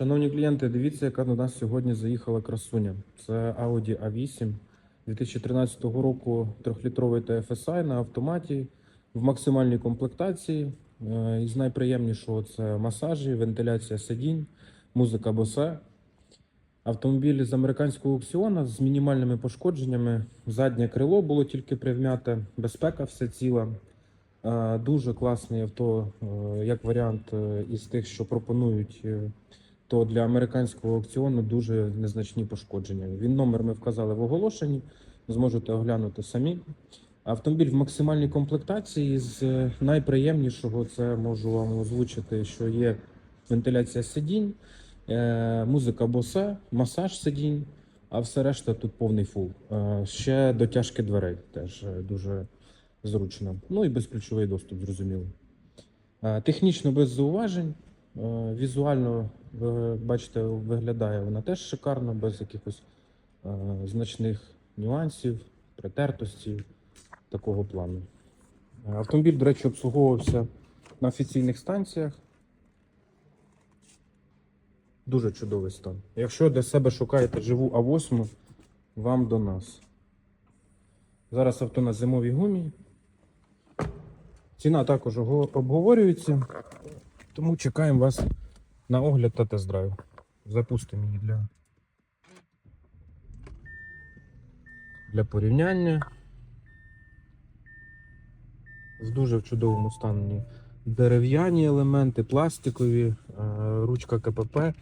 Шановні клієнти, дивіться, яка до нас сьогодні заїхала красуня. Це Audi A8 2013 року 3-літровий TFSI на автоматі в максимальній комплектації. Е, Із найприємнішого це масажі, вентиляція сидінь, музика Bose. Автомобіль з американського аукціону з мінімальними пошкодженнями. Заднє крило було тільки привмяте, безпека все ціла. Е, Дуже класний авто, е, як варіант із тих, що пропонують, то для американського аукціону дуже незначні пошкодження. Він номер ми вказали в оголошенні, зможете оглянути самі. Автомобіль в максимальній комплектації з е, найприємнішого це можу вам озвучити, що є вентиляція сидінь, е, музика Bose, масаж сидінь, а все решта тут повний фул. Е, Ще дотяжки дверей теж дуже зручно. Ну і безключовий доступ, зрозуміло. Технічно без зауважень. Візуально, ви бачите, виглядає вона теж шикарно, без якихось е, значних нюансів, притертості такого плану. Е, Автомобіль, до речі, обслуговувався на офіційних станціях. Дуже чудовий стан. Якщо для себе шукаєте живу А8, вам до нас. Зараз авто на зимовій гумі. Ціна також обговорюється, тому чекаємо вас на огляд та тест-драйв. Запустимо її для, для порівняння. В дуже в чудовому стані дерев'яні елементи, пластикові, е, ручка КПП.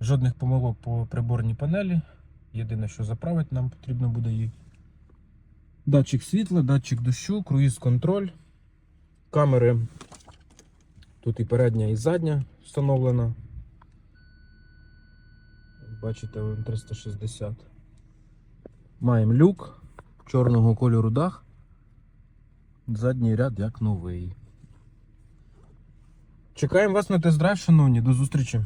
Жодних помилок по приборній панелі. Єдине, що заправити нам потрібно буде її. Датчик світла, датчик дощу, круїз-контроль. Камери. Тут і передня, і задня встановлена. Бачите, ОМ 360. Маємо люк чорного кольору дах. Задній ряд як новий. Чекаємо вас на тест-драйв, шановні. До зустрічі.